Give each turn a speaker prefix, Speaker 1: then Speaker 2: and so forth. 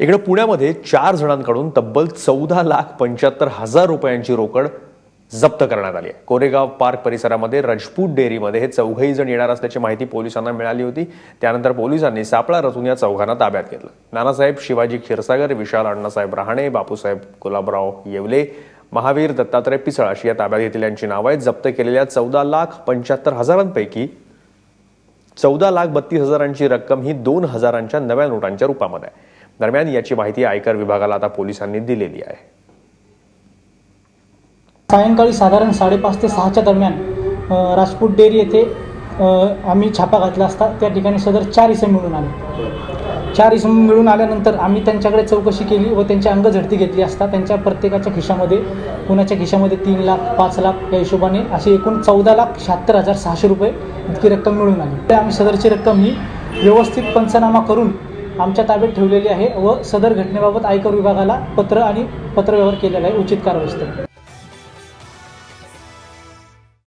Speaker 1: इकडे पुण्यामध्ये चार जणांकडून तब्बल चौदा लाख पंच्याहत्तर हजार रुपयांची रोकड जप्त करण्यात आली आहे. कोरेगाव पार्क परिसरामध्ये रजपूत डेअरीमध्ये हे चौघही जण येणार असल्याची माहिती पोलिसांना मिळाली होती. त्यानंतर पोलिसांनी सापळा रचून या चौघांना ताब्यात घेतलं. नानासाहेब शिवाजी क्षीरसागर विशाल अण्णासाहेब रहाणे बापूसाहेब गुलाबराव येवले महावीर दत्तात्रय पिसळ अशी या ताब्यात घेतलेल्यांची नावं आहेत. जप्त केलेल्या चौदा लाख पंच्याहत्तर हजारांपैकी चौदा लाख बत्तीस हजारांची रक्कम ही दोन हजारांच्या नव्या नोटांच्या रूपामध्ये आहे. दरम्यान याची माहिती आयकर विभागाला आता पोलिसांनी दिलेली आहे.
Speaker 2: सायंकाळी साधारण साडेपाच ते सहाच्या दरम्यान राजपूत डेअरी येथे आम्ही छापा घातला असता. त्या ठिकाणी सदर चार इसम मिळून आले. चार इसम मिळून आल्यानंतर आम्ही त्यांच्याकडे चौकशी केली व त्यांची अंगझडती घेतली असता. त्यांच्या प्रत्येकाच्या खिशामध्ये कुणाच्या खिशामध्ये तीन लाख पाच लाख या हिशोबाने अशी एकूण चौदा लाख शहात्तर हजार सहाशे रुपये इतकी रक्कम मिळून आली. तर आम्ही सदरची रक्कम ही व्यवस्थित पंचनामा करून आमच्या ताब्यात ठेवलेली आहे व सदर घटनेबाबत आयकर विभागाला पत्र आणि पत्रव्यवहार केलेला आहे. उचित कारवाईस्तव